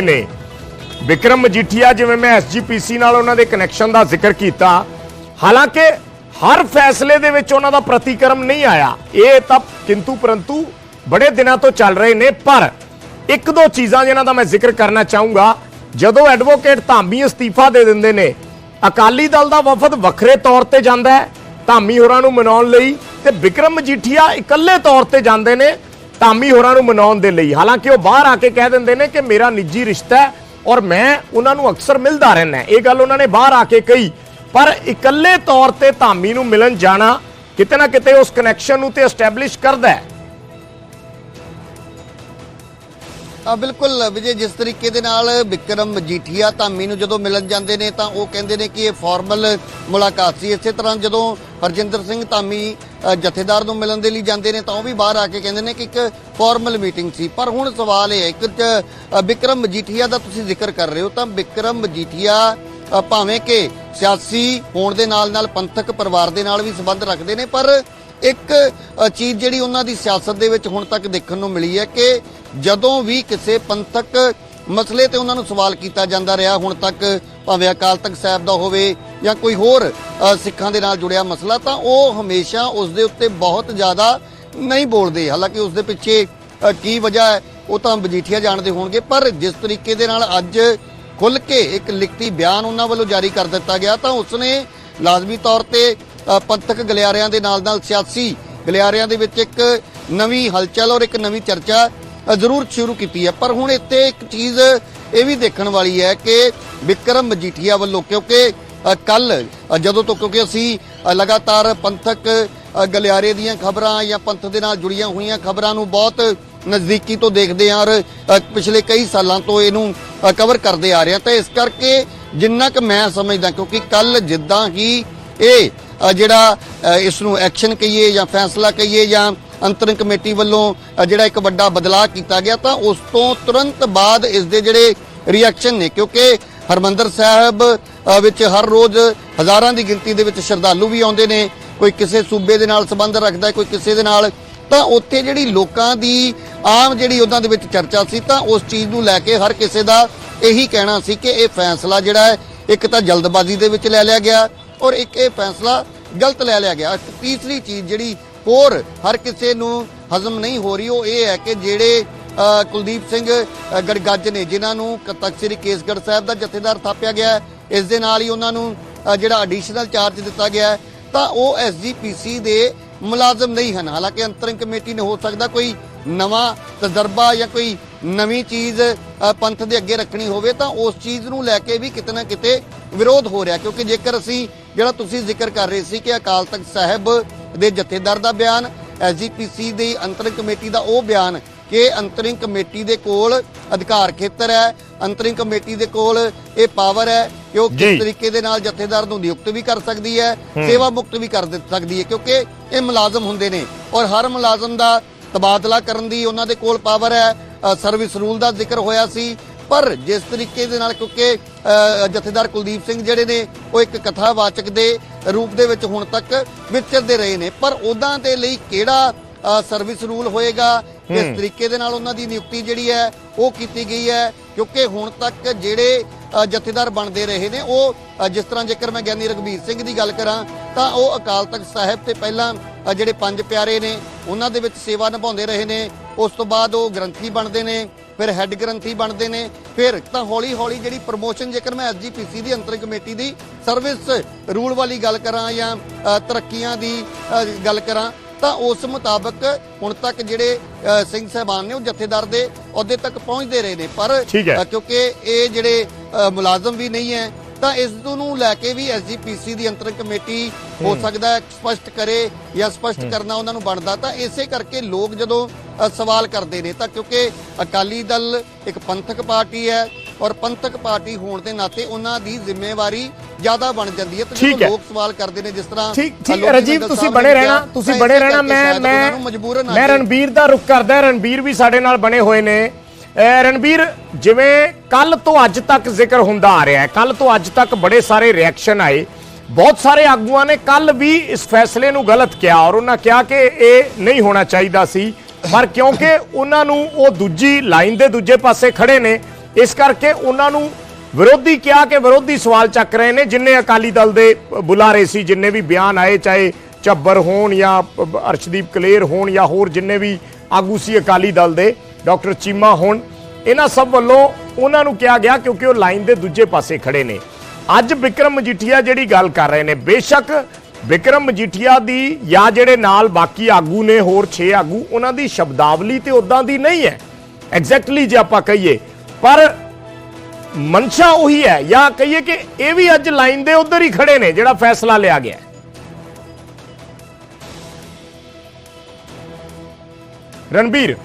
ਨੇ। ਵਿਕਰਮ ਮਜੀਠੀਆ ਜਿਵੇਂ ਮੈਂ ਐਸਜੀਪੀਸੀ ਨਾਲ ਉਹਨਾਂ ਦੇ ਕਨੈਕਸ਼ਨ ਦਾ ਜ਼ਿਕਰ ਕੀਤਾ, ਹਾਲਾਂਕਿ ਹਰ ਫੈਸਲੇ ਦੇ ਵਿੱਚ ਉਹਨਾਂ ਦਾ ਪ੍ਰਤੀਕਰਮ ਨਹੀਂ ਆਇਆ। ਇਹ ਤਾਂ ਕਿੰਤੂ ਪਰੰਤੂ ਬੜੇ ਦਿਨਾਂ ਤੋਂ ਚੱਲ ਰਹੇ ਨੇ, ਪਰ ਇੱਕ ਦੋ ਚੀਜ਼ਾਂ ਜਿਨ੍ਹਾਂ ਦਾ ਮੈਂ ਜ਼ਿਕਰ ਕਰਨਾ ਚਾਹੂੰਗਾ, ਜਦੋਂ ਐਡਵੋਕੇਟ ਧਾਮੀ ਅਸਤੀਫਾ ਦੇ ਦਿੰਦੇ ਨੇ, ਅਕਾਲੀ ਦਲ ਦਾ ਵਫਦ ਵੱਖਰੇ ਤੌਰ ਤੇ ਜਾਂਦਾ ਹੈ, ਧਾਮੀ ਹੋਰਾਂ ਨੂੰ ਮਨਾਉਣ ਲਈ, ਤੇ ਵਿਕਰਮ ਮਜੀਠੀਆ ਇਕੱਲੇ ਤੌਰ ਤੇ ਜਾਂਦੇ ਨੇ ਧਾਮੀ ਹੋਰਾਂ ਨੂੰ ਮਨਾਉਣ ਦੇ ਲਈ। ਹਾਲਾਂਕਿ ਉਹ ਬਾਹਰ ਆ ਕੇ ਕਹਿ ਦਿੰਦੇ ਨੇ ਕਿ ਮੇਰਾ ਨਿੱਜੀ ਰਿਸ਼ਤਾ ਹੈ ਔਰ ਮੈਂ ਉਹਨਾਂ ਨੂੰ ਅਕਸਰ ਮਿਲਦਾ ਰਹਿਣਾ ਇਹ ਗੱਲ ਉਹਨਾਂ ਨੇ ਬਾਹਰ ਆ ਕੇ ਕਹੀ। ਪਰ ਇਕੱਲੇ ਤੌਰ ਤੇ ਧਾਮੀ ਨੂੰ ਮਿਲਣ ਜਾਣਾ ਕਿਤੇ ਨਾ ਕਿਤੇ ਉਸ ਕਨੈਕਸ਼ਨ ਨੂੰ ਤੇ ਐਸਟੈਬਲਿਸ਼ ਕਰਦਾ ਹੈ। ਆ ਬਿਲਕੁਲ ਵਿਜੇ, ਜਿਸ ਤਰੀਕੇ ਦੇ ਨਾਲ ਵਿਕਰਮ ਮਜੀਠੀਆ ਧਾਮੀ ਨੂੰ ਜਦੋਂ ਮਿਲਣ ਜਾਂਦੇ ਨੇ ਤਾਂ ਉਹ ਕਹਿੰਦੇ ਨੇ ਕਿ ਇਹ ਫਾਰਮਲ ਮੁਲਾਕਾਤ ਸੀ। ਇਸੇ ਤਰ੍ਹਾਂ ਜਦੋਂ ਹਰਜਿੰਦਰ ਸਿੰਘ ਧਾਮੀ ਜਥੇਦਾਰ ਨੂੰ ਮਿਲਣ ਦੇ ਲਈ ਜਾਂਦੇ ਨੇ ਤਾਂ ਉਹ ਵੀ ਬਾਹਰ ਆ ਕੇ ਕਹਿੰਦੇ ਨੇ ਕਿ ਇੱਕ ਫਾਰਮਲ ਮੀਟਿੰਗ ਸੀ। ਪਰ ਹੁਣ ਸਵਾਲ ਇਹ ਹੈ ਇੱਕ ਚ, ਵਿਕਰਮ ਮਜੀਠੀਆ ਦਾ ਤੁਸੀਂ ਜ਼ਿਕਰ ਕਰ ਰਹੇ ਹੋ ਤਾਂ ਵਿਕਰਮ ਮਜੀਠੀਆ ਭਾਵੇਂ ਕਿ ਸਿਆਸੀ ਹੋਣ ਦੇ ਨਾਲ ਨਾਲ ਪੰਥਕ ਪਰਿਵਾਰ ਦੇ ਨਾਲ ਵੀ ਸੰਬੰਧ ਰੱਖਦੇ ਨੇ ਪਰ ਇੱਕ ਚੀਜ਼ ਜਿਹੜੀ ਉਹਨਾਂ ਦੀ ਸਿਆਸਤ ਦੇ ਵਿੱਚ ਹੁਣ ਤੱਕ ਦੇਖਣ ਨੂੰ ਮਿਲੀ ਹੈ ਕਿ ਜਦੋਂ ਵੀ ਕਿਸੇ ਪੰਥਕ ਮਸਲੇ ਤੇ ਉਹਨਾਂ ਨੂੰ ਸਵਾਲ ਕੀਤਾ ਜਾਂਦਾ ਰਿਹਾ। ਹੁਣ ਤੱਕ ਭਾਵੇਂ ਅਕਾਲ ਤਖਤ ਸਾਹਿਬ ਦਾ ਹੋਵੇ ਜਾਂ ਕੋਈ ਹੋਰ ਸਿੱਖਾਂ ਦੇ ਨਾਲ ਜੁੜਿਆ ਮਸਲਾ, ਤਾਂ ਉਹ ਹਮੇਸ਼ਾ ਉਸ ਦੇ ਉੱਤੇ ਬਹੁਤ ਜ਼ਿਆਦਾ ਨਹੀਂ ਬੋਲਦੇ। ਹਾਲਾਂਕਿ ਉਸ ਦੇ ਪਿੱਛੇ ਕੀ ਵਜ੍ਹਾ ਹੈ, ਉਹ ਤਾਂ ਮਜੀਠੀਆ ਜਾਣਦੇ ਹੋਣਗੇ। ਪਰ ਜਿਸ ਤਰੀਕੇ ਦੇ ਨਾਲ ਅੱਜ ਖੁੱਲ ਕੇ ਇੱਕ ਲਿਖਤੀ ਬਿਆਨ ਉਹਨਾਂ ਵੱਲੋਂ ਜਾਰੀ ਕਰ ਦਿੱਤਾ ਗਿਆ, ਤਾਂ ਉਸਨੇ ਲਾਜ਼ਮੀ ਤੌਰ ਤੇ ਪੰਥਕ ਗਲਿਆਰਿਆਂ ਦੇ ਨਾਲ ਨਾਲ ਸਿਆਸੀ ਗਲਿਆਰਿਆਂ ਦੇ ਵਿੱਚ ਇੱਕ ਨਵੀਂ ਹਲਚਲ ਔਰ ਇੱਕ ਨਵੀਂ ਚਰਚਾ ਜ਼ਰੂਰ ਸ਼ੁਰੂ ਕੀਤੀ ਹੈ। ਪਰ ਹੁਣ ਇੱਥੇ ਇੱਕ ਚੀਜ਼ ਇਹ ਵੀ ਦੇਖਣ ਵਾਲੀ ਹੈ ਕਿ ਵਿਕਰਮ ਮਜੀਠੀਆ ਵੱਲੋਂ ਕਿਉਂਕਿ ਕੱਲ ਜਦੋਂ ਤੋਂ ਕਿਉਂਕਿ ਅਸੀਂ ਲਗਾਤਾਰ ਪੰਥਕ ਗਲਿਆਰੇ ਦੀਆਂ ਖਬਰਾਂ ਜਾਂ ਪੰਥ ਦੇ ਨਾਲ ਜੁੜੀਆਂ ਹੋਈਆਂ ਖਬਰਾਂ ਨੂੰ ਬਹੁਤ ਨਜ਼ਦੀਕੀ ਤੋਂ ਦੇਖਦੇ ਹਾਂ ਔਰ ਪਿਛਲੇ ਕਈ ਸਾਲਾਂ ਤੋਂ ਇਹਨੂੰ ਕਵਰ ਕਰਦੇ ਆ ਰਹੇ ਹਾਂ। ਤਾਂ ਇਸ ਕਰਕੇ ਜਿੰਨਾ ਕਿ ਮੈਂ ਸਮਝਦਾ ਕਿਉਂਕਿ ਕੱਲ ਜਿੱਦਾਂ ਹੀ ਇਹ ਜਿਹੜਾ ਇਸ ਨੂੰ ਐਕਸ਼ਨ ਕਹੀਏ ਜਾਂ ਫੈਸਲਾ ਕਹੀਏ ਜਾਂ ਅੰਤਰਿਮ ਕਮੇਟੀ ਵੱਲੋਂ ਜਿਹੜਾ ਇੱਕ ਵੱਡਾ ਬਦਲਾਅ ਕੀਤਾ ਗਿਆ, ਤਾਂ ਉਸ ਤੋਂ ਤੁਰੰਤ ਬਾਅਦ ਇਸ ਦੇ ਜਿਹੜੇ ਰਿਐਕਸ਼ਨ ਨੇ, ਕਿਉਂਕਿ ਹਰਮੰਦਰ ਸਾਹਿਬ ਵਿੱਚ ਹਰ ਰੋਜ਼ ਹਜ਼ਾਰਾਂ ਦੀ ਗਿਣਤੀ ਦੇ ਵਿੱਚ ਸ਼ਰਧਾਲੂ ਵੀ ਆਉਂਦੇ ਨੇ, ਕੋਈ ਕਿਸੇ ਸੂਬੇ ਦੇ ਨਾਲ ਸੰਬੰਧ ਰੱਖਦਾ, ਕੋਈ ਕਿਸੇ ਦੇ ਨਾਲ, ਤਾਂ ਉੱਥੇ ਜਿਹੜੀ ਲੋਕਾਂ ਦੀ ਆਮ ਜਿਹੜੀ ਉਹਨਾਂ ਦੇ ਵਿੱਚ ਚਰਚਾ ਸੀ, ਤਾਂ ਉਸ ਚੀਜ਼ ਨੂੰ ਲੈ ਕੇ ਹਰ ਕਿਸੇ ਦਾ ਇਹੀ ਕਹਿਣਾ ਸੀ ਕਿ ਇਹ ਫੈਸਲਾ ਜਿਹੜਾ ਹੈ, ਇੱਕ ਤਾਂ ਜਲਦਬਾਜ਼ੀ ਦੇ ਵਿੱਚ ਲੈ ਲਿਆ ਗਿਆ ਔਰ ਇੱਕ ਇਹ ਫੈਸਲਾ ਗਲਤ ਲੈ ਲਿਆ ਗਿਆ। ਤੀਸਰੀ ਚੀਜ਼ ਜਿਹੜੀ ਹੋਰ ਹਰ ਕਿਸੇ ਨੂੰ ਹਜ਼ਮ ਨਹੀਂ ਹੋ ਰਹੀ। ਉਹ ਇਹ ਹੈ ਕਿ ਜਿਹੜੇ ਕੁਲਦੀਪ ਸਿੰਘ ਗੜਗੱਜ ਨੇ, ਜਿਨ੍ਹਾਂ ਨੂੰ ਕਤਕ ਸ੍ਰੀ ਕੇਸਗੜ੍ਹ ਸਾਹਿਬ ਦਾ ਜਥੇਦਾਰ ਥਾਪਿਆ ਗਿਆ ਇਸ ਦੇ ਨਾਲ ਹੀ ਉਹਨਾਂ ਨੂੰ ਜਿਹੜਾ ਐਡੀਸ਼ਨਲ ਚਾਰਜ ਦਿੱਤਾ ਗਿਆ ਤਾਂ ਉਹ ਐਸਜੀਪੀਸੀ ਦੇ ਮੁਲਾਜ਼ਮ ਨਹੀਂ ਹਨ। ਹਾਲਾਂਕਿ ਅੰਤਰਿਮ ਕਮੇਟੀ ਨੇ ਹੋ ਸਕਦਾ ਕੋਈ ਨਵਾਂ ਤਜਰਬਾ ਜਾਂ ਕੋਈ ਨਵੀਂ ਚੀਜ਼ ਪੰਥ ਦੇ ਅੱਗੇ ਰੱਖਣੀ ਹੋਵੇ, ਤਾਂ ਉਸ ਚੀਜ਼ ਨੂੰ ਲੈ ਕੇ ਵੀ ਕਿਤੇ ਨਾ ਕਿਤੇ ਵਿਰੋਧ ਹੋ ਰਿਹਾ। ਕਿਉਂਕਿ ਜੇਕਰ ਅਸੀਂ, ਜਿਹੜਾ ਤੁਸੀਂ ਜ਼ਿਕਰ ਕਰ ਰਹੇ ਸੀ ਕਿ ਅਕਾਲ ਤਖਤ ਸਾਹਿਬ ਦੇ ਜਥੇਦਾਰ ਦਾ ਬਿਆਨ ਐਸਜੀਪੀਸੀ ਦੀ ਅੰਤਰਿਮ ਕਮੇਟੀ ਦਾ ਉਹ ਬਿਆਨ ਕਿ ਅੰਤਰਿਮ ਕਮੇਟੀ ਦੇ ਕੋਲ ਅਧਿਕਾਰ ਖੇਤਰ ਹੈ ਅੰਤਰਿਮ ਕਮੇਟੀ ਦੇ ਕੋਲ ਇਹ ਪਾਵਰ ਹੈ ਕਿ ਉਹ। ਕਿਸ ਤਰੀਕੇ ਦੇ ਨਾਲ ਜਥੇਦਾਰ ਨੂੰ ਨਿਯੁਕਤ ਵੀ ਕਰ ਸਕਦੀ ਹੈ ਸੇਵਾ ਮੁਕਤ ਵੀ ਕਰ ਦੇ ਸਕਦੀ ਹੈ ਕਿਉਂਕਿ ਇਹ ਮੁਲਾਜ਼ਮ ਹੁੰਦੇ ਨੇ ਔਰ ਹਰ ਮੁਲਾਜ਼ਮ ਦਾ ਤਬਾਦਲਾ ਕਰਨ ਦੀ ਉਹਨਾਂ ਦੇ ਕੋਲ ਪਾਵਰ ਹੈ ਸਰਵਿਸ ਰੂਲ ਦਾ ਜ਼ਿਕਰ ਹੋਇਆ ਸੀ ਪਰ ਜਿਸ ਤਰੀਕੇ ਦੇ ਨਾਲ ਕਿਉਂਕਿ ਜਥੇਦਾਰ ਕੁਲਦੀਪ ਸਿੰਘ ਜਿਹੜੇ ਨੇ ਉਹ ਇੱਕ ਕਥਾਵਾਚਕ ਦੇ ਰੂਪ ਦੇ ਵਿੱਚ ਹੁਣ ਤੱਕ ਵਿਚਰਦੇ ਰਹੇ ਨੇ। ਪਰ ਉਹਨਾਂ ਦੇ ਲਈ ਕਿਹੜਾ ਸਰਵਿਸ ਰੂਲ ਹੋਏਗਾ? ਕਿਸ ਤਰੀਕੇ ਦੇ ਨਾਲ ਉਹਨਾਂ ਦੀ ਨਿਯੁਕਤੀ ਜਿਹੜੀ ਹੈ ਉਹ ਕੀਤੀ ਗਈ ਹੈ। ਕਿਉਂਕਿ ਹੁਣ ਤੱਕ ਜਿਹੜੇ ਜਥੇਦਾਰ ਬਣਦੇ ਰਹੇ ਨੇ ਉਹ ਜਿਸ ਤਰ੍ਹਾਂ ਜੇਕਰ ਮੈਂ ਗਿਆਨੀ ਰਗਵੀਰ ਸਿੰਘ ਦੀ ਗੱਲ ਕਰਾਂ ਤਾਂ ਉਹ ਅਕਾਲ ਤਖਤ ਸਾਹਿਬ ਤੇ ਪਹਿਲਾਂ ਜਿਹੜੇ ਪੰਜ ਪਿਆਰੇ ਨੇ ਉਹਨਾਂ ਦੇ ਵਿੱਚ ਸੇਵਾ ਨਿਭਾਉਂਦੇ ਰਹੇ ਨੇ। ਉਸ ਤੋਂ ਬਾਅਦ ਉਹ ਗ੍ਰੰਥੀ ਬਣਦੇ ਨੇ। ਫਿਰ ਹੈੱਡ ਗ੍ਰੰਥੀ ਬਣਦੇ ਨੇ। ਫਿਰ ਤਾਂ ਹੌਲੀ ਹੌਲੀ ਜਿਹੜੀ ਪ੍ਰਮੋਸ਼ਨ ਜੇਕਰ ਮੈਂ ਐਸਜੀਪੀਸੀ ਦੀ ਅੰਤਰਿਮ ਕਮੇਟੀ ਦੀ ਸਰਵਿਸ ਰੂਲ ਵਾਲੀ ਗੱਲ ਕਰਾਂ ਜਾਂ ਤਰੱਕੀਆਂ ਦੀ ਗੱਲ ਕਰਾਂ ਤਾਂ ਉਸ ਮੁਤਾਬਕ ਹੁਣ ਤੱਕ ਜਿਹੜੇ ਸਿੰਘ ਸਹਿਬਾਨ ਨੇ ਉਹ ਜਥੇਦਾਰ ਦੇ ਅਹੁਦੇ ਤੱਕ ਪਹੁੰਚਦੇ ਰਹੇ ਨੇ। ਪਰ ਕਿਉਂਕਿ ਇਹ ਜਿਹੜੇ ਮੁਲਾਜ਼ਮ ਵੀ ਨਹੀਂ ਹੈ ਤਾਂ ਇਸ ਨੂੰ ਲੈ ਕੇ ਵੀ ਐਸਜੀਪੀਸੀ ਦੀ ਅੰਤਰਿਮ ਕਮੇਟੀ ਹੋ ਸਕਦਾ ਹੈ ਸਪਸ਼ਟ ਕਰੇ ਜਾਂ ਸਪਸ਼ਟ ਕਰਨਾ ਉਹਨਾਂ ਨੂੰ ਬਣਦਾ। ਤਾਂ ਇਸੇ ਕਰਕੇ ਲੋਕ ਜਦੋਂ ਸਵਾਲ ਕਰਦੇ ਨੇ ਤਾਂ ਕਿਉਂਕਿ ਅਕਾਲੀ ਦਲ ਇੱਕ ਪੰਥਕ ਪਾਰਟੀ ਹੈ ਔਰ ਪੰਥਕ ਪਾਰਟੀ ਹੋਣ ਦੇ ਨਾਤੇ ਉਹਨਾਂ ਦੀ ਜ਼ਿੰਮੇਵਾਰੀ ਜ਼ਿਆਦਾ ਬਣ ਜਾਂਦੀ ਹੈ ਤੇ ਜਦੋਂ। ਲੋਕ ਸਵਾਲ ਕਰਦੇ ਨੇ ਜਿਸ ਤਰ੍ਹਾਂ ਠੀਕ ਠੀਕ ਰਜੀਵ ਤੁਸੀਂ ਬਣੇ ਰਹਿਣਾ ਤੁਸੀਂ ਬਣੇ ਰਹਿਣਾ ਮੈਂ ਮੈਂ ਮੈਂ ਰਣਬੀਰ ਦਾ ਰੁਕ ਕਰਦਾ ਰਣਬੀਰ ਵੀ ਸਾਡੇ ਨਾਲ ਬਣੇ ਹੋਏ ਨੇ। ਰਣਬੀਰ ਜਿਵੇਂ ਕੱਲ ਤੋਂ ਅੱਜ ਤੱਕ ਜ਼ਿਕਰ ਹੁੰਦਾ ਆ ਰਿਹਾ ਹੈ ਕੱਲ ਤੋਂ ਅੱਜ ਤੱਕ ਬੜੇ ਸਾਰੇ ਰਿਐਕਸ਼ਨ ਆਏ। ਬਹੁਤ ਸਾਰੇ ਆਗੂਆਂ ਨੇ ਕੱਲ ਵੀ ਇਸ ਫੈਸਲੇ ਨੂੰ ਗਲਤ ਕਿਹਾ ਔਰ ਉਹਨਾਂ ਕਿਹਾ ਕਿ ਇਹ ਨਹੀਂ ਹੋਣਾ ਚਾਹੀਦਾ ਸੀ। ਪਰ ਕਿਉਂਕਿ ਉਹਨਾਂ ਨੂੰ ਉਹ ਦੂਜੀ ਲਾਈਨ ਦੇ ਦੂਜੇ ਪਾਸੇ ਖੜੇ ਨੇ, ਇਸ ਕਰਕੇ ਉਹਨਾਂ ਨੂੰ ਵਿਰੋਧੀ ਕਿਹਾ ਕਿ ਵਿਰੋਧੀ ਸਵਾਲ ਚੱਕ ਰਹੇ ਨੇ, ਜਿੰਨੇ ਅਕਾਲੀ ਦਲ ਦੇ ਬੁਲਾਰੇ ਸੀ, ਜਿੰਨੇ ਵੀ ਬਿਆਨ ਆਏ, ਚਾਹੇ ਚੱਬਰ ਹੋਣ ਜਾਂ ਅਰਸ਼ਦੀਪ ਕਲੇਰ ਹੋਣ ਜਾਂ ਹੋਰ ਜਿੰਨੇ ਵੀ ਆਗੂ ਸੀ ਅਕਾਲੀ ਦਲ ਦੇ, ਡਾਕਟਰ ਚੀਮਾ ਹੋਣ, ਇਹਨਾਂ ਸਭ ਵੱਲੋਂ ਉਹਨਾਂ ਨੂੰ ਕਿਹਾ ਗਿਆ ਕਿਉਂਕਿ ਉਹ ਲਾਈਨ ਦੇ ਦੂਜੇ ਪਾਸੇ ਖੜੇ ਨੇ। ਅੱਜ ਵਿਕਰਮ ਮਜੀਠੀਆ ਜਿਹੜੀ ਗੱਲ ਕਰ ਰਹੇ ਨੇ, ਬੇਸ਼ੱਕ ਵਿਕਰਮ ਮਜੀਠੀਆ ਦੀ ਜਾਂ ਜਿਹੜੇ ਨਾਲ ਬਾਕੀ ਆਗੂ ਨੇ, ਹੋਰ 6 ਆਗੂ, ਉਹਨਾਂ ਦੀ ਸ਼ਬਦਾਵਲੀ ਤੇ ਉਦਾਂ ਦੀ ਨਹੀਂ ਹੈ। ਐਗਜ਼ੈਕਟਲੀ ਜੇ ਆਪਾਂ ਕਹੀਏ, ਪਰ ਮਨਸ਼ਾ ਉਹੀ ਹੈ, ਜਾਂ ਕਹੀਏ ਕਿ ਇਹ ਵੀ ਅੱਜ ਲਾਈਨ ਦੇ ਉਧਰ ਹੀ ਖੜੇ ਨੇ, ਜਿਹੜਾ ਫੈਸਲਾ ਲਿਆ ਗਿਆ ਰਣਬੀਰ।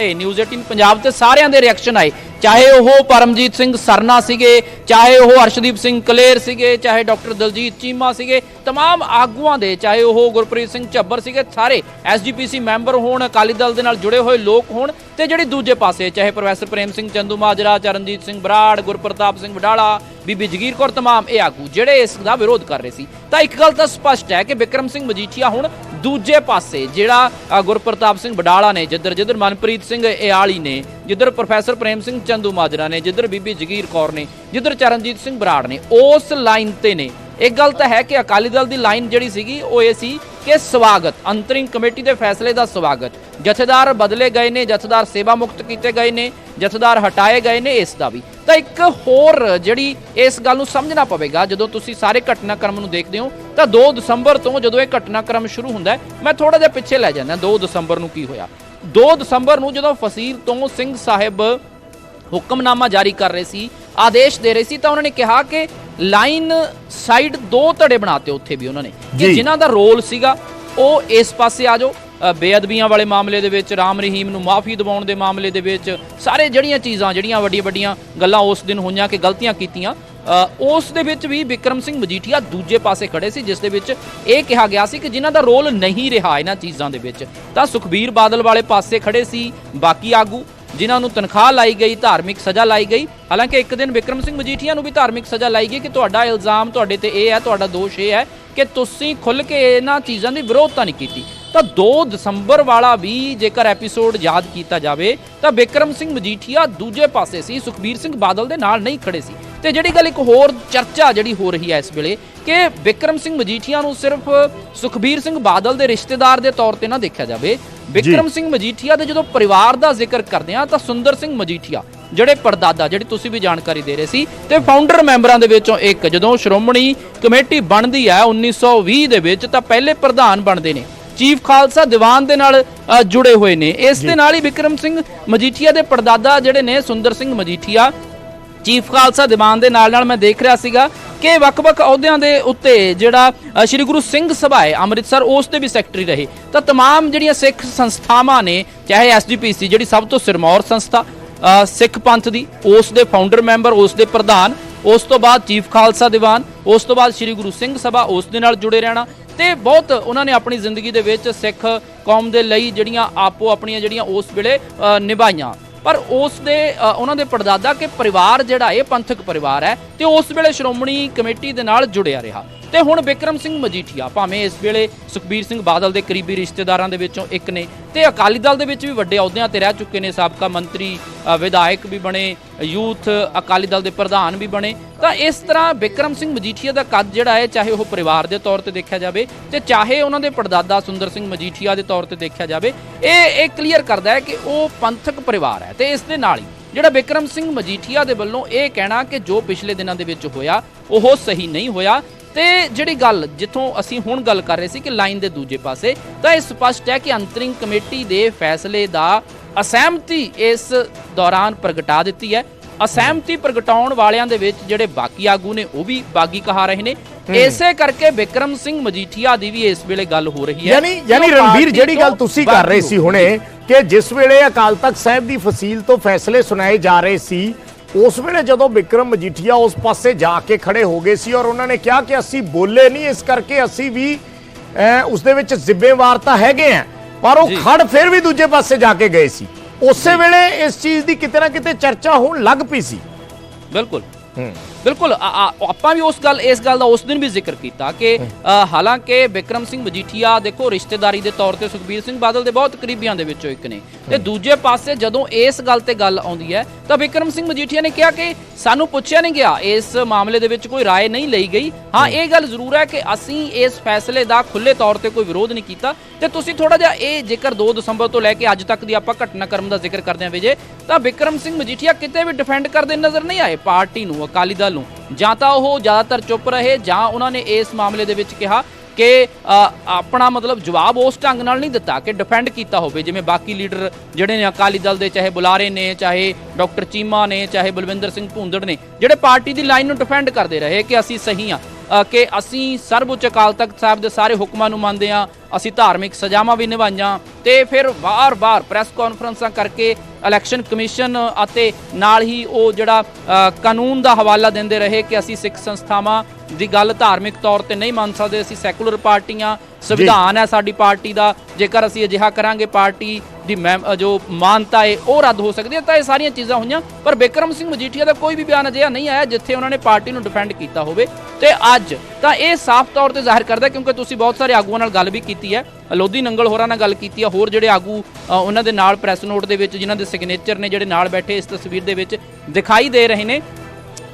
ਇਹ ਨਿਊਜ਼ 18 ਪੰਜਾਬ ਤੇ ਸਾਰਿਆਂ ਦੇ ਰਿਐਕਸ਼ਨ ਆਏ। ਚਾਹੇ ਉਹ ਪਰਮਜੀਤ ਸਿੰਘ ਸਰਨਾ ਸੀਗੇ ਚਾਹੇ ਉਹ ਅਰਸ਼ਦੀਪ ਸਿੰਘ ਕਲੇਰ ਸੀਗੇ ਚਾਹੇ ਡਾਕਟਰ ਦਲਜੀਤ ਚੀਮਾ ਸੀਗੇ तमाम ਆਗੂਆਂ ਦੇ ਚਾਹੇ ਉਹ ਗੁਰਪ੍ਰੀਤ ਸਿੰਘ ਝੱਬਰ ਸੀਗੇ ਸਾਰੇ ਐਸਜੀਪੀਸੀ ਮੈਂਬਰ ਹੋਣ ਅਕਾਲੀ ਦਲ ਦੇ ਨਾਲ ਜੁੜੇ ਹੋਏ ਲੋਕ ਹੋਣ ਤੇ ਜਿਹੜੀ ਦੂਜੇ ਪਾਸੇ ਚਾਹੇ ਪ੍ਰੋਫੈਸਰ ਪ੍ਰੇਮ ਸਿੰਘ ਚੰਦੂ ਮਾਜਰਾ ਚਰਨਜੀਤ ਸਿੰਘ ਬਰਾੜ ਗੁਰਪ੍ਰਤਾਪ ਸਿੰਘ ਵਡਾਲਾ ਬੀਬੀ ਜਗੀਰ ਕੌਰ तमाम ਇਹ ਆਗੂ ਜਿਹੜੇ ਇਸ ਦਾ ਵਿਰੋਧ ਕਰ ਰਹੇ ਸੀ ਤਾਂ ਇੱਕ ਗੱਲ ਤਾਂ ਸਪਸ਼ਟ ਹੈ ਕਿ ਵਿਕਰਮ ਸਿੰਘ ਮਜੀਠੀਆ ਹੁਣ ਦੂਜੇ ਪਾਸੇ ਜਿਹੜਾ ਅ, ਗੁਰਪ੍ਰਤਾਪ ਸਿੰਘ ਵਡਾਲਾ ਨੇ ਜਿੱਧਰ ਜਿੱਧਰ ਮਨਪ੍ਰੀਤ ਸਿੰਘ ਇਆਲੀ ਨੇ ਜਿੱਧਰ ਪ੍ਰੋਫੈਸਰ ਪ੍ਰੇਮ ਸਿੰਘ ਚੰਦੂ ਮਾਜਰਾ ਨੇ ਜਿੱਧਰ ਬੀਬੀ ਜਗੀਰ ਕੌਰ ਨੇ ਜਿੱਧਰ ਚਰਨਜੀਤ ਸਿੰਘ ਬਰਾੜ ਨੇ, ਉਸ ਲਾਈਨ ਤੇ ਨੇ। ਇੱਕ ਗੱਲ ਤਾਂ ਹੈ ਕਿ ਅਕਾਲੀ ਦਲ ਦੀ ਲਾਈਨ ਜਿਹੜੀ ਸੀਗੀ, ਉਹ ਇਹ ਸੀ ਕਿ ਸਵਾਗਤ ਅੰਤਰਿਮ ਕਮੇਟੀ ਦੇ ਫੈਸਲੇ ਦਾ ਸਵਾਗਤ। ਜਥੇਦਾਰ ਬਦਲੇ ਗਏ ਨੇ, ਜਥੇਦਾਰ ਸੇਵਾ ਮੁਕਤ ਕੀਤੇ ਗਏ ਨੇ, ਜਥੇਦਾਰ ਹਟਾਏ ਗਏ ਨੇ ਇਸ ਦਾ ਵੀ। ਤਾਂ ਇੱਕ ਹੋਰ ਜਿਹੜੀ ਇਸ ਗੱਲ ਨੂੰ ਸਮਝਣਾ ਪਵੇਗਾ, ਜਦੋਂ ਤੁਸੀਂ ਸਾਰੇ ਘਟਨਾਕ੍ਰਮ ਨੂੰ ਦੇਖਦੇ ਹੋ, ਤਾਂ 2 ਦਸੰਬਰ ਤੋਂ ਜਦੋਂ ਇਹ ਘਟਨਾਕ੍ਰਮ ਸ਼ੁਰੂ ਹੁੰਦਾ ਮੈਂ ਥੋੜਾ ਜਿਹਾ ਪਿੱਛੇ ਲੈ ਜਾਂਦਾ 2 ਦਸੰਬਰ ਨੂੰ ਕੀ ਹੋਇਆ? 2 ਦਸੰਬਰ ਨੂੰ ਜਦੋਂ ਫਸੀਲ ਤੋਂ ਸਿੰਘ ਸਾਹਿਬ ਹੁਕਮਨਾਮਾ ਜਾਰੀ ਕਰ ਰਹੇ ਸੀ ਆਦੇਸ਼ ਦੇ ਰਹੇ ਸੀ ਤਾਂ ਉਹਨਾਂ ਨੇ ਕਿਹਾ ਕਿ ਲਾਈਨ ਸਾਈਡ ਦੋ ਧੜੇ ਬਣਾਤੇ ਉੱਥੇ ਵੀ ਉਹਨਾਂ ਨੇ। ਕਿ ਜਿਨ੍ਹਾਂ ਦਾ ਰੋਲ ਸੀਗਾ ਉਹ ਇਸ ਪਾਸੇ ਆ ਜਾਓ ਬੇਅਦਬੀਆਂ ਵਾਲੇ ਮਾਮਲੇ ਦੇ ਵਿੱਚ ਰਾਮ ਰਹੀਮ ਨੂੰ ਮਾਫੀ ਦਿਵਾਉਣ ਦੇ ਮਾਮਲੇ ਦੇ ਵਿੱਚ ਸਾਰੇ ਜਿਹੜੀਆਂ ਚੀਜ਼ਾਂ ਜਿਹੜੀਆਂ ਵੱਡੀਆਂ ਵੱਡੀਆਂ ਗੱਲਾਂ ਉਸ ਦਿਨ ਹੋਈਆਂ ਕਿ ਗਲਤੀਆਂ ਕੀਤੀਆਂ ਉਸ ਦੇ ਵਿੱਚ ਵੀ ਵਿਕਰਮ ਸਿੰਘ ਮਜੀਠੀਆ ਦੂਜੇ ਪਾਸੇ ਖੜੇ ਸੀ ਜਿਸ ਦੇ ਵਿੱਚ ਇਹ ਕਿਹਾ ਗਿਆ ਸੀ ਕਿ ਜਿਨ੍ਹਾਂ ਦਾ ਰੋਲ ਨਹੀਂ ਰਿਹਾ ਇਹਨਾਂ ਚੀਜ਼ਾਂ ਦੇ ਵਿੱਚ ਤਾਂ ਸੁਖਬੀਰ ਬਾਦਲ ਵਾਲੇ ਪਾਸੇ ਖੜੇ ਸੀ ਬਾਕੀ ਆਗੂ ਜਿਨ੍ਹਾਂ ਨੂੰ ਤਨਖਾਹ ਲਾਈ ਗਈ, ਧਾਰਮਿਕ ਸਜ਼ਾ ਲਾਈ ਗਈ। ਹਾਲਾਂਕਿ ਇੱਕ ਦਿਨ ਵਿਕਰਮ ਸਿੰਘ ਮਜੀਠੀਆ ਨੂੰ ਵੀ ਧਾਰਮਿਕ ਸਜ਼ਾ ਲਾਈ ਗਈ ਕਿ ਤੁਹਾਡਾ ਇਲਜ਼ਾਮ ਤੁਹਾਡੇ ਤੇ ਇਹ ਹੈ, ਤੁਹਾਡਾ ਦੋਸ਼ ਇਹ ਹੈ ਕਿ ਤੁਸੀਂ ਖੁੱਲ ਕੇ ਇਹਨਾਂ ਚੀਜ਼ਾਂ ਦੀ ਵਿਰੋਧਤਾ ਨਹੀਂ ਕੀਤੀ। ਤਾਂ 2 ਦਸੰਬਰ ਵਾਲਾ ਵੀ ਜੇਕਰ ਐਪੀਸੋਡ ਯਾਦ ਕੀਤਾ ਜਾਵੇ, ਤਾਂ ਵਿਕਰਮ ਸਿੰਘ ਮਜੀਠੀਆ ਦੂਜੇ ਪਾਸੇ ਸੀ, ਸੁਖਬੀਰ ਸਿੰਘ ਬਾਦਲ ਦੇ ਨਾਲ ਨਹੀਂ ਖੜੇ ਸੀ। ਤੇ ਜਿਹੜੀ ਗੱਲ ਇੱਕ ਹੋਰ ਚਰਚਾ ਜਿਹੜੀ ਹੋ ਰਹੀ ਹੈ ਇਸ ਵੇਲੇ ਕਿ ਵਿਕਰਮ ਸਿੰਘ ਮਜੀਠੀਆ ਨੂੰ ਸਿਰਫ ਸੁਖਬੀਰ ਸਿੰਘ ਬਾਦਲ ਦੇ ਰਿਸ਼ਤੇਦਾਰ ਦੇ ਤੌਰ ਤੇ ਨਾ ਦੇਖਿਆ ਜਾਵੇ। ਵਿਕਰਮ ਸਿੰਘ ਮਜੀਠੀਆ ਦੇ ਜਦੋਂ ਪਰਿਵਾਰ ਦਾ ਜ਼ਿਕਰ ਕਰਦੇ ਆ ਤਾਂ ਸੁੰਦਰ ਸਿੰਘ ਮਜੀਠੀਆ ਜਿਹੜੇ ਪਰਦਾਦਾ ਜਿਹੜੀ ਤੁਸੀਂ ਵੀ ਜਾਣਕਾਰੀ ਦੇ ਰਹੇ ਸੀ ਤੇ ਫਾਊਂਡਰ ਮੈਂਬਰਾਂ ਦੇ ਵਿੱਚੋਂ ਇੱਕ ਜਦੋਂ ਸ਼੍ਰੋਮਣੀ ਕਮੇਟੀ ਬਣਦੀ ਹੈ 1920 ਦੇ ਵਿੱਚ ਤਾਂ ਪਹਿਲੇ ਪ੍ਰਧਾਨ ਬਣਦੇ ਨੇ। ਚੀਫ ਖਾਲਸਾ ਦੀਵਾਨ ਦੇ ਨਾਲ ਜੁੜੇ ਹੋਏ ਨੇ। ਇਸ ਦੇ ਨਾਲ ਹੀ ਵਿਕਰਮ ਸਿੰਘ ਮਜੀਠੀਆ ਦੇ ਪਰਦਾਦਾ ਜਿਹੜੇ ਨੇ ਸੁੰਦਰ ਸਿੰਘ ਮਜੀਠੀਆ ਚੀਫ ਖਾਲਸਾ ਦੀਵਾਨ ਦੇ ਨਾਲ ਨਾਲ ਮੈਂ ਦੇਖ ਰਿਹਾ ਸੀਗਾ ਕਿ ਵੱਖ-ਵੱਖ ਅਹੁਦਿਆਂ ਦੇ ਉੱਤੇ ਜਿਹੜਾ ਅ, ਸ੍ਰੀ ਗੁਰੂ ਸਿੰਘ ਸਭਾ ਹੈ ਅੰਮ੍ਰਿਤਸਰ ਉਸ ਦੇ ਵੀ ਸੈਕਟਰੀ ਰਹੇ ਤਾਂ तमाम ਜਿਹੜੀਆਂ ਸਿੱਖ ਸੰਸਥਾਵਾਂ ਨੇ ਚਾਹੇ ਐਸਜੀਪੀਸੀ ਜਿਹੜੀ ਸਭ ਤੋਂ ਸਿਰਮੌਰ ਸੰਸਥਾ ਅ, ਸਿੱਖ ਪੰਥ ਦੀ ਉਸ ਦੇ ਫਾਊਂਡਰ ਮੈਂਬਰ ਉਸ ਦੇ ਪ੍ਰਧਾਨ ਉਸ ਤੋਂ ਬਾਅਦ ਚੀਫ ਖਾਲਸਾ ਦੀਵਾਨ ਉਸ ਤੋਂ ਬਾਅਦ ਸ੍ਰੀ ਗੁਰੂ ਸਿੰਘ ਸਭਾ ਉਸ ਦੇ ਨਾਲ ਜੁੜੇ ਰਹਿਣਾ ਤੇ ਬਹੁਤ ਉਹਨਾਂ ਨੇ ਆਪਣੀ ਜ਼ਿੰਦਗੀ ਦੇ ਵਿੱਚ ਸਿੱਖ ਕੌਮ ਦੇ ਲਈ ਜਿਹੜੀਆਂ ਆਪੋ ਆਪਣੀਆਂ ਜਿਹੜੀਆਂ ਉਸ ਵੇਲੇ ਅ, ਨਿਭਾਈਆਂ ਪਰ ਉਸ ਦੇ ਉਹਨਾਂ ਦੇ ਪੜਦਾਦਾ ਕਿ ਪਰਿਵਾਰ ਜਿਹੜਾ ਇਹ ਪੰਥਕ ਪਰਿਵਾਰ ਹੈ ਤੇ ਉਸ ਵੇਲੇ ਸ਼੍ਰੋਮਣੀ ਕਮੇਟੀ ਦੇ ਨਾਲ ਜੁੜਿਆ ਰਿਹਾ। ਤੇ ਹੁਣ ਵਿਕਰਮ ਸਿੰਘ ਮਜੀਠੀਆ, ਭਾਵੇਂ ਇਸ ਵੇਲੇ ਸੁਖਬੀਰ ਸਿੰਘ ਬਾਦਲ ਦੇ ਕਰੀਬੀ ਰਿਸ਼ਤੇਦਾਰਾਂ ਦੇ ਵਿੱਚੋਂ ਇੱਕ ਨੇ ਤੇ ਅਕਾਲੀ ਦਲ ਦੇ ਵਿੱਚ ਵੀ ਵੱਡੇ ਅਹੁਦਿਆਂ ਤੇ ਰਹਿ ਚੁੱਕੇ ਨੇ, ਸਾਬਕਾ ਮੰਤਰੀ ਵਿਧਾਇਕ ਵੀ ਬਣੇ, ਯੂਥ, ਅਕਾਲੀ ਦਲ ਦੇ ਪ੍ਰਧਾਨ ਵੀ ਬਣੇ। ਤਾਂ ਇਸ ਤਰ੍ਹਾਂ ਵਿਕਰਮ ਸਿੰਘ ਮਜੀਠੀਆ ਦਾ ਕੱਦ ਜਿਹੜਾ ਹੈ, ਚਾਹੇ ਉਹ ਪਰਿਵਾਰ ਦੇ ਤੌਰ ਤੇ ਦੇਖਿਆ ਜਾਵੇ ਤੇ ਚਾਹੇ ਉਹਨਾਂ ਦੇ ਪੜਦਾਦਾ ਸੁੰਦਰ ਸਿੰਘ ਮਜੀਠੀਆ ਦੇ ਤੌਰ ਤੇ ਦੇਖਿਆ ਜਾਵੇ, ਇਹ ਇਹ ਕਲੀਅਰ ਕਰਦਾ ਹੈ ਕਿ ਉਹ ਪੰਥਕ ਪਰਿਵਾਰ ਹੈ ਤੇ ਇਸ ਦੇ ਨਾਲ ਹੀ ਜਿਹੜਾ ਵਿਕਰਮ ਸਿੰਘ ਮਜੀਠੀਆ ਦੇ ਵੱਲੋਂ ਇਹ ਕਹਿਣਾ ਕਿ ਜੋ ਪਿਛਲੇ ਦਿਨਾਂ ਦੇ ਵਿੱਚ ਹੋਇਆ, ਉਹ ਸਹੀ ਨਹੀਂ ਹੋਇਆ। ਤੇ ਜਿਹੜੀ ਗੱਲ ਜਿੱਥੋਂ ਅਸੀਂ ਹੁਣ ਗੱਲ ਕਰ ਰਹੇ ਸੀ ਕਿ ਲਾਈਨ ਦੇ ਦੂਜੇ ਪਾਸੇ ਤਾਂ ਇਹ ਸਪਸ਼ਟ ਹੈ ਕਿ ਅੰਤਰਿੰਗ ਕਮੇਟੀ ਦੇ ਫੈਸਲੇ ਦਾ ਅਸਹਿਮਤੀ ਇਸ ਦੌਰਾਨ ਪ੍ਰਗਟਾ ਦਿੱਤੀ ਹੈ। ਅਸਹਿਮਤੀ ਪ੍ਰਗਟਾਉਣ ਵਾਲਿਆਂ ਦੇ ਵਿੱਚ ਜਿਹੜੇ ਬਾਕੀ ਆਗੂ ਨੇ ਉਹ ਵੀ ਬਾਗੀ ਕਹਾ ਰਹੇ ਨੇ। ਇਸੇ ਕਰਕੇ ਵਿਕਰਮ ਸਿੰਘ ਮਜੀਠੀਆ ਦੀ ਵੀ ਇਸ ਵੇਲੇ ਗੱਲ ਹੋ ਰਹੀ ਹੈ। ਯਾਨੀ ਯਾਨੀ ਰਣਵੀਰ ਜਿਹੜੀ ਗੱਲ ਤੁਸੀਂ ਕਰ ਰਹੇ ਸੀ ਹੁਣੇ ਕਿ ਜਿਸ ਵੇਲੇ ਅਕਾਲ ਤਖਤ ਸਾਹਿਬ ਦੀ ਫਸੀਲ ਤੋਂ ਫੈਸਲੇ ਸੁਣਾਏ ਜਾ ਰਹੇ ਸੀ ਉਸ ਵੇਲੇ ਜਦੋਂ ਵਿਕਰਮ ਮਜੀਠੀਆ ਉਸ ਪਾਸੇ ਜਾ ਕੇ ਖੜੇ ਹੋ ਗਏ ਸੀ ਔਰ ਉਹਨਾਂ ਨੇ ਕਿਹਾ ਕਿ ਅਸੀਂ ਬੋਲੇ ਨਹੀਂ ਇਸ ਕਰਕੇ ਅਸੀਂ ਵੀ ਉਸ ਦੇ ਵਿੱਚ ਜ਼ਿੰਮੇਵਾਰ ਤਾਂ ਹੈਗੇ ਆ ਪਰ ਉਹ। ਖੜ ਫਿਰ ਵੀ ਦੂਜੇ ਪਾਸੇ ਜਾ ਕੇ ਗਏ ਸੀ। ਉਸੇ ਵੇਲੇ ਇਸ ਚੀਜ਼ ਦੀ ਕਿਤੇ ਨਾ ਕਿਤੇ ਚਰਚਾ ਹੋਣ ਲੱਗ ਪਈ ਸੀ। ਬਿਲਕੁਲ। ਹੂੰ। ਬਿਲਕੁਲ ਆ- ਆ- ਆਪਾਂ ਵੀ ਉਸ ਗੱਲ ਇਸ ਗੱਲ ਦਾ ਉਸ ਦਿਨ ਵੀ ਜ਼ਿਕਰ ਕੀਤਾ ਕਿ ਅ, ਹਾਲਾਂਕਿ ਵਿਕਰਮ ਸਿੰਘ ਮਜੀਠੀਆ ਦੇਖੋ ਰਿਸ਼ਤੇਦਾਰੀ ਦੇ ਤੌਰ ਤੇ ਸੁਖਬੀਰ ਸਿੰਘ ਬਾਦਲ ਦੇ ਬਹੁਤ ਕਰੀਬੀਆਂ ਦੇ ਵਿੱਚੋਂ ਇੱਕ ਨੇ ਤੇ ਦੂਜੇ ਪਾਸੇ ਜਦੋਂ ਇਸ ਗੱਲ ਤੇ ਗੱਲ ਆਉਂਦੀ ਹੈ ਤਾਂ ਵਿਕਰਮ ਸਿੰਘ ਮਜੀਠੀਆ ਨੇ ਕਿਹਾ ਕਿ ਸਾਨੂੰ ਪੁੱਛਿਆ ਨਹੀਂ ਗਿਆ ਇਸ ਮਾਮਲੇ ਦੇ ਵਿੱਚ ਕੋਈ رائے ਨਹੀਂ ਲਈ ਗਈ ਹਾਂ ਇਹ ਗੱਲ ਜ਼ਰੂਰ ਹੈ ਕਿ ਅਸੀਂ ਇਸ ਫੈਸਲੇ ਦਾ ਖੁੱਲੇ ਤੌਰ ਤੇ ਕੋਈ ਵਿਰੋਧ ਨਹੀਂ ਕੀਤਾ ਤੇ ਤੁਸੀਂ ਥੋੜਾ ਜਿਹਾ ਇਹ ਜ਼ਿਕਰ 2 ਦਸੰਬਰ ਤੋਂ ਲੈ ਕੇ ਅੱਜ ਤੱਕ ਦੀ ਆਪਾਂ ਘਟਨਾਕ੍ਰਮ ਦਾ ਜ਼ਿਕਰ ਕਰਦੇ ਹਾਂ ਵਿਜੇ ਤਾਂ ਵਿਕਰਮ ਸਿੰਘ ਮਜੀਠੀਆ ਕਿਤੇ ਵੀ ਡਿਫੈਂਡ ਕਰਦੇ ਨਜ਼ਰ ਨਹੀਂ ਆਏ ਪਾਰਟੀ ਨੂੰ ਅਕਾਲੀ ਦਲ ਨੂੰ ਜਾਂ ਤਾਂ ਉਹ ਜ਼ਿਆਦਾਤਰ ਚੁੱਪ ਰਹੇ ਜਾਂ ਉਹਨਾਂ ਨੇ ਇਸ ਮਾਮਲੇ ਦੇ ਵਿੱਚ ਕਿਹਾ ਕਿ ਆਪਣਾ ਮਤਲਬ ਜਵਾਬ ਉਸ ਢੰਗ ਨਾਲ ਨਹੀਂ ਦਿੱਤਾ ਕਿ ਡਿਫੈਂਡ ਕੀਤਾ ਹੋਵੇ। ਜਿਵੇਂ ਬਾਕੀ ਲੀਡਰ ਜਿਹੜੇ ਨੇ ਅਕਾਲੀ ਦਲ ਦੇ, ਚਾਹੇ ਬੁਲਾਰੇ ਨੇ, ਚਾਹੇ ਡਾਕਟਰ ਚੀਮਾ ਨੇ, ਚਾਹੇ ਬਲਵਿੰਦਰ ਸਿੰਘ ਭੂੰਦੜ ਨੇ, ਜਿਹੜੇ ਪਾਰਟੀ ਦੀ ਲਾਈਨ ਨੂੰ ਡਿਫੈਂਡ ਕਰਦੇ ਰਹੇ ਕਿ ਅਸੀਂ ਸਹੀ ਆ ਕਿ ਅਸੀਂ ਸਰਵਉੱਚ ਅਕਾਲ ਤਖਤ ਸਾਹਿਬ ਦੇ ਸਾਰੇ ਹੁਕਮਾਂ ਨੂੰ ਮੰਨਦੇ ਆ ਅਸੀਂ ਧਾਰਮਿਕ ਸਜ਼ਾਵਾਂ ਵੀ ਨਿਭਾਈਆਂ ਤੇ ਫਿਰ ਵਾਰ-ਵਾਰ ਪ੍ਰੈਸ ਕਾਨਫਰੰਸਾਂ ਕਰਕੇ ਇਲੈਕਸ਼ਨ ਕਮਿਸ਼ਨ ਅਤੇ ਨਾਲ ਹੀ ਉਹ ਜਿਹੜਾ ਕਾਨੂੰਨ ਦਾ ਹਵਾਲਾ ਦਿੰਦੇ ਰਹੇ ਕਿ ਅਸੀਂ ਸਿੱਖ ਸੰਸਥਾਵਾਂ ਦੀ ਗੱਲ ਧਾਰਮਿਕ ਤੌਰ ਤੇ ਨਹੀਂ ਮੰਨ ਸਕਦੇ ਅਸੀਂ ਸੈਕੂਲਰ ਪਾਰਟੀਆਂ ਸੰਵਿਧਾਨ ਹੈ ਸਾਡੀ ਪਾਰਟੀ ਦਾ ਜੇਕਰ ਅਸੀਂ ਅਜਿਹਾ ਕਰਾਂਗੇ ਪਾਰਟੀ ਦੀ ਜੋ ਮਾਨਤਾ ਹੈ ਉਹ ਰੱਦ ਹੋ ਸਕਦੀ ਹੈ ਤਾਂ ਇਹ ਸਾਰੀਆਂ ਚੀਜ਼ਾਂ ਹੋਈਆਂ ਪਰ ਬਿਕਰਮ ਸਿੰਘ ਮਜੀਠੀਆ ਦਾ ਕੋਈ ਵੀ ਬਿਆਨ ਅਜਿਹਾ ਨਹੀਂ ਆਇਆ ਜਿੱਥੇ ਉਹਨਾਂ ਨੇ ਪਾਰਟੀ ਨੂੰ ਡਿਫੈਂਡ ਕੀਤਾ ਹੋਵੇ। ਤੇ ਅੱਜ ਤਾਂ ਇਹ ਸਾਫ਼ ਤੌਰ ਤੇ ਜ਼ਾਹਿਰ ਕਰਦਾ ਕਿਉਂਕਿ ਤੁਸੀਂ ਬਹੁਤ ਸਾਰੇ ਆਗੂਆਂ ਨਾਲ ਗੱਲ ਵੀ ਕੀਤੀ ਹੈ। ਲੋਧੀ ਨੰਗਲ ਹੋਰਾਂ ਨਾਲ ਗੱਲ ਕੀਤੀ ਹੈ ਹੋਰ ਜਿਹੜੇ ਆਗੂ ਉਹਨਾਂ ਦੇ ਨਾਲ ਪ੍ਰੈਸ ਨੋਟ ਦੇ ਵਿੱਚ ਜਿਨ੍ਹਾਂ ਦੇ ਸਿਗਨੇਚਰ ਨੇ ਜਿਹੜੇ ਨਾਲ ਬੈਠੇ ਇਸ ਤਸਵੀਰ ਦੇ ਵਿੱਚ ਦਿਖਾਈ ਦੇ ਰਹੇ ਨੇ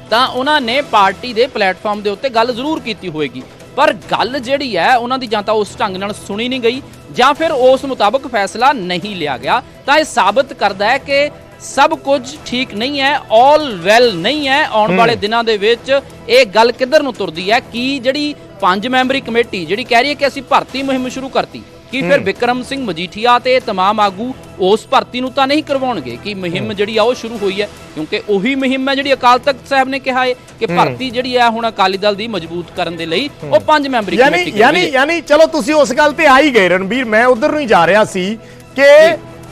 ਤਾਂ ਉਹਨਾਂ ਨੇ ਪਾਰਟੀ ਦੇ ਪਲੇਟਫਾਰਮ ਦੇ ਉੱਤੇ ਗੱਲ ਜ਼ਰੂਰ ਕੀਤੀ ਹੋਏਗੀ। ਪਰ ਗੱਲ ਜਿਹੜੀ ਹੈ ਉਹਨਾਂ ਦੀ ਜਾਂ ਤਾਂ ਉਸ ਢੰਗ ਨਾਲ ਸੁਣੀ ਨਹੀਂ ਗਈ ਜਾਂ ਫਿਰ ਉਸ ਮੁਤਾਬਕ ਫੈਸਲਾ ਨਹੀਂ ਲਿਆ ਗਿਆ। ਤਾਂ ਇਹ ਸਾਬਤ ਕਰਦਾ ਹੈ ਕਿ ਸਭ ਕੁਝ ਠੀਕ ਨਹੀਂ ਹੈ 올 ਵੈਲ ਨਹੀਂ ਹੈ। ਆਉਣ ਵਾਲੇ ਦਿਨਾਂ ਦੇ ਵਿੱਚ ਇਹ ਗੱਲ ਕਿੱਧਰ ਨੂੰ ਤੁਰਦੀ ਹੈ? ਕੀ ਜਿਹੜੀ ਪੰਜ ਮੈਂਬਰੀ ਕਮੇਟੀ ਜਿਹੜੀ ਕਹਿ ਰਹੀ ਹੈ ਕਿ ਅਸੀਂ ਭਰਤੀ ਮੁਹਿੰਮ ਸ਼ੁਰੂ ਕਰਤੀ ਕੀ ਫਿਰ ਵਿਕਰਮ ਸਿੰਘ ਮਜੀਠੀਆ ਤੇ ਇਹ तमाम ਆਗੂ ਉਸ ਭਰਤੀ ਨੂੰ ਤਾਂ ਨਹੀਂ ਕਰਵਾਉਣਗੇ ਕਿ ਮੁਹਿੰਮ ਜਿਹੜੀ ਆ ਉਹ ਸ਼ੁਰੂ ਹੋਈ ਹੈ ਕਿਉਂਕਿ ਉਹੀ ਮੁਹਿੰਮ ਹੈ ਜਿਹੜੀ ਅਕਾਲ ਤਖਤ ਸਾਹਿਬ ਨੇ ਕਿਹਾ ਹੈ ਕਿ ਭਰਤੀ ਜਿਹੜੀ ਹੈ ਹੁਣ ਅਕਾਲੀ ਦਲ ਦੀ ਮਜ਼ਬੂਤ ਕਰਨ ਦੇ ਲਈ ਉਹ ਪੰਜ ਮੈਂਬਰੀ ਯਾਨੀ ਕਮੇਟੀ ਯਾਨੀ ਕਰੇਗੀ ਯਾਨੀ ਚਲੋ ਤੁਸੀਂ ਉਸ ਗੱਲ ਤੇ ਆ ਹੀ ਗਏ ਰਣਬੀਰ ਮੈਂ ਉਧਰ ਨੂੰ ਹੀ ਜਾ ਰਿਹਾ ਸੀ ਕਿ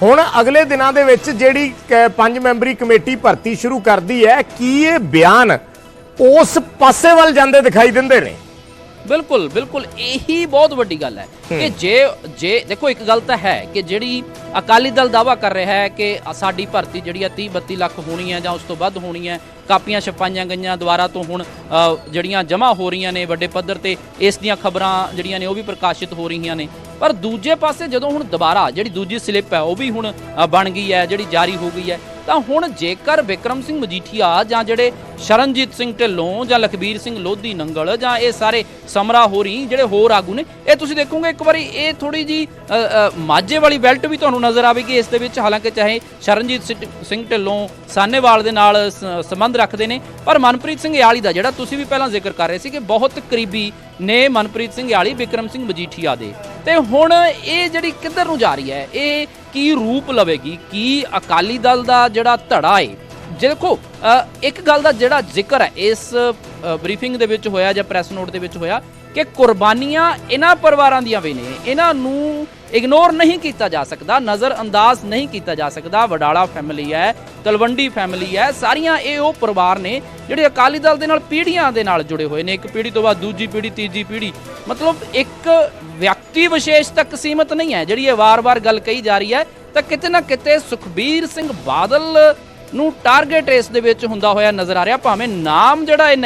ਹੁਣ ਅਗਲੇ ਦਿਨਾਂ ਦੇ ਵਿੱਚ ਜਿਹੜੀ ਕ- ਪੰਜ ਮੈਂਬਰੀ ਕਮੇਟੀ ਭਰਤੀ ਸ਼ੁਰੂ ਕਰਦੀ ਹੈ ਕੀ ਇਹ ਬਿਆਨ ਉਸ ਪਾਸੇ ਵੱਲ ਜਾਂਦੇ ਦਿਖਾਈ ਦਿੰਦੇ ਨੇ ਬਿਲਕੁਲ ਬਿਲਕੁਲ ਇਹੀ ਬਹੁਤ ਵੱਡੀ ਗੱਲ ਹੈ ਕਿ ਜੇ ਜੇ ਦੇਖੋ ਇੱਕ ਗੱਲ ਤਾਂ ਹੈ ਕਿ ਜਿਹੜੀ ਅਕਾਲੀ ਦਲ ਦਾਵਾ ਕਰ ਰਿਹਾ ਹੈ ਕਿ ਸਾਡੀ ਭਰਤੀ ਜਿਹੜੀ ਆ 30 32 ਲੱਖ ਹੋਣੀ ਹੈ ਜਾਂ ਉਸ ਤੋਂ ਵੱਧ ਹੋਣੀ ਹੈ ਕਾਪੀਆਂ ਛਪਾਈਆਂ ਗਈਆਂ ਦੁਆਰਾ ਤੋਂ ਹੁਣ ਜਿਹੜੀਆਂ ਜਮ੍ਹਾਂ ਹੋ ਰਹੀਆਂ ਨੇ ਵੱਡੇ ਪੱਧਰ ਤੇ ਇਸ ਦੀਆਂ ਖਬਰਾਂ ਜਿਹੜੀਆਂ ਨੇ ਉਹ ਵੀ ਪ੍ਰਕਾਸ਼ਿਤ ਹੋ ਰਹੀਆਂ ਨੇ। ਪਰ ਦੂਜੇ ਪਾਸੇ ਜਦੋਂ ਹੁਣ ਦੁਬਾਰਾ ਜਿਹੜੀ ਦੂਜੀ ਸਲਿੱਪ ਹੈ ਉਹ ਵੀ ਹੁਣ ਬਣ ਗਈ ਹੈ ਜਿਹੜੀ ਜਾਰੀ ਹੋ ਗਈ ਹੈ ਤਾਂ ਹੁਣ ਜੇਕਰ ਵਿਕਰਮ ਸਿੰਘ ਮਜੀਠੀਆ ਜਾਂ ਜਿਹੜੇ ਸ਼ਰਨਜੀਤ ਸਿੰਘ ਢਿੱਲੋਂ ਜਾਂ ਲਖਬੀਰ ਸਿੰਘ ਲੋਧੀ ਨੰਗਲ ਜਾਂ ਇਹ ਸਾਰੇ ਸਮਰਾ ਹੋਰੀ ਜਿਹੜੇ ਹੋਰ ਆਗੂ ਨੇ, ਇਹ ਤੁਸੀਂ ਦੇਖੋਗੇ ਇੱਕ ਵਾਰੀ ਇਹ ਥੋੜੀ ਜੀ ਮਾਝੇ ਵਾਲੀ ਬੈਲਟ ਵੀ ਤੁਹਾਨੂੰ ਨਜ਼ਰ ਆਵੇਗੀ ਇਸ ਦੇ ਵਿੱਚ, ਹਾਲਾਂਕਿ ਚਾਹੇ ਸ਼ਰਨਜੀਤ ਸਿ- ਸਿੰਘ ਢਿੱਲੋਂ ਸਾਨੇਵਾਲ ਦੇ ਨਾਲ ਸ- ਸੰਬੰਧ ਰੱਖਦੇ ਨੇ, ਪਰ ਮਨਪ੍ਰੀਤ ਸਿੰਘ ਯਾਲੀ ਦਾ ਜਿਹੜਾ ਤੁਸੀਂ ਵੀ ਪਹਿਲਾਂ ਜ਼ਿਕਰ ਕਰ ਰਹੇ ਸੀ ਕਿ ਬਹੁਤ ਕਰੀਬੀ ਨੇ ਮਨਪ੍ਰੀਤ ਸਿੰਘ ਯਾਲੀ ਵਿਕਰਮ ਸਿੰਘ ਮਜੀਠੀਆ ਦੇ। ਤੇ ਹੁਣ ਇਹ ਜਿਹੜੀ ਕਿੱਧਰ ਨੂੰ ਜਾ ਰਹੀ ਹੈ, ਇਹ ਕੀ ਰੂਪ ਲਵੇਗੀ, ਕੀ ਅਕਾਲੀ ਦਲ ਦਾ ਜਿਹੜਾ ਧੜਾ ਏ ਜੇ ਦੇਖੋ ਅ, ਇੱਕ ਗੱਲ ਦਾ ਜਿਹੜਾ ਜ਼ਿਕਰ ਹੈ ਇਸ ਬਰੀਫਿੰਗ ਦੇ ਵਿੱਚ ਹੋਇਆ ਜਾਂ ਪ੍ਰੈਸ ਨੋਟ ਦੇ ਵਿੱਚ ਹੋਇਆ ਕਿ ਕੁਰਬਾਨੀਆਂ ਇਹਨਾਂ ਪਰਿਵਾਰਾਂ ਦੀਆਂ ਵੀ ਨੇ। ਇਹਨਾਂ ਨੂੰ ਇਗਨੋਰ ਨਹੀਂ ਕੀਤਾ ਜਾ ਸਕਦਾ ਨਜ਼ਰ ਅੰਦਾਜ਼ ਨਹੀਂ ਕੀਤਾ ਜਾ ਸਕਦਾ। ਵਡਾਲਾ ਫੈਮਿਲੀ ਹੈ ਤਲਵੰਡੀ ਫੈਮਿਲੀ ਹੈ ਸਾਰੀਆਂ ਇਹ ਉਹ ਪਰਿਵਾਰ ਨੇ ਜਿਹੜੇ ਅਕਾਲੀ ਦਲ ਦੇ ਨਾਲ ਪੀੜ੍ਹੀਆਂ ਦੇ ਨਾਲ ਜੁੜੇ ਹੋਏ ਨੇ। ਇੱਕ ਪੀੜ੍ਹੀ ਤੋਂ ਬਾਅਦ ਦੂਜੀ ਪੀੜ੍ਹੀ ਤੀਜੀ ਪੀੜ੍ਹੀ। ਮਤਲਬ ਇੱਕ ਵਿਅਕਤੀ ਵਿਸ਼ੇਸ਼ ਤੱਕ ਸੀਮਤ ਨਹੀਂ ਹੈ। ਜਿਹੜੀ ਇਹ ਵਾਰ-ਵਾਰ ਗੱਲ ਕਹੀ ਜਾ ਰਹੀ ਹੈ ਤਾਂ ਕਿਤੇ ਨਾ ਕਿਤੇ ਸੁਖਬੀਰ ਸਿੰਘ ਬਾਦਲ ਨੂੰ ਟਾਰਗੇਟ ਇਸ ਦੇ ਵਿੱਚ ਹੁੰਦਾ ਹੋਇਆ ਨਜ਼ਰ ਆ ਰਿਹਾ, ਭਾਵੇਂ ਨਾਮ ਜਿਹੜਾ ਇਹ ਨਹੀਂ